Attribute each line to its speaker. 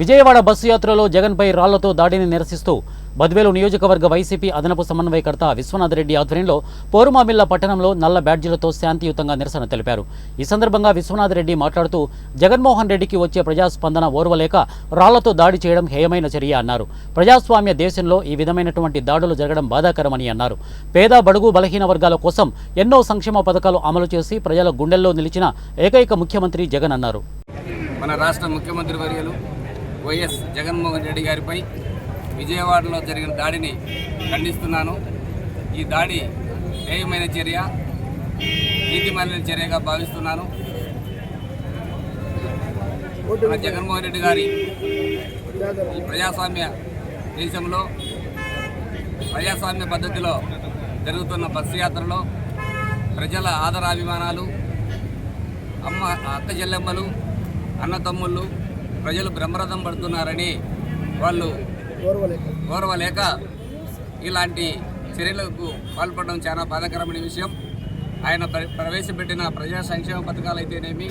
Speaker 1: Vijayawada bus యాత్రలో జగన్పై రాళ్ళతో దాడిని నిరసిస్తూ బద్వేలు నియోజకవర్గ వైసీపీ అదనపు సమన్వయకర్త విశ్వనాథరెడ్డి ఆధ్వర్యంలో పోరుమామిల్ల పట్టణంలో నల్ల బ్యాడ్జీలతో శాంతియుతంగా నిరసన తెలిపారు. ఈ సందర్భంగా విశ్వనాథ్ రెడ్డి మాట్లాడుతూ జగన్మోహన్ రెడ్డికి వచ్చే ప్రజాస్పందన ఓర్వలేక రాళ్ళతో దాడి చేయడం హేయమైన చర్య అన్నారు. ప్రజాస్వామ్య దేశంలో ఈ విధమైనటువంటి దాడులు జరగడం బాధాకరమని అన్నారు. పేద బడుగు బలహీన వర్గాల కోసం ఎన్నో సంక్షేమ పథకాలు అమలు చేసి ప్రజల గుండెల్లో నిలిచిన ఏకైక ముఖ్యమంత్రి జగన్ అన్నారు.
Speaker 2: మన రాష్ట్ర ముఖ్యమంత్రి వర్యులు వైఎస్ జగన్మోహన్ రెడ్డి గారిపై విజయవాడలో జరిగిన దాడిని ఖండిస్తున్నాను. ఈ దాడి న్యాయమైన చర్య నీతిమైన చర్యగా భావిస్తున్నాను. మన జగన్మోహన్ రెడ్డి గారి ఈ ప్రజాస్వామ్య దేశంలో ప్రజాస్వామ్య పద్ధతిలో జరుగుతున్న బస్సు యాత్రలో ప్రజల ఆదరాభిమానాలు అమ్మ అక్క చెల్లెమ్మలు అన్నతమ్ముళ్ళు ప్రజలు బ్రహ్మరథం పడుతున్నారని వాళ్ళు ఓర్వలేక. ఇలాంటి చర్యలకు పాల్పడడం చాలా బాధాకరమైన విషయం. ఆయన ప్ర- ప్రవేశపెట్టిన ప్రజా సంక్షేమ పథకాలు అయితేనేమి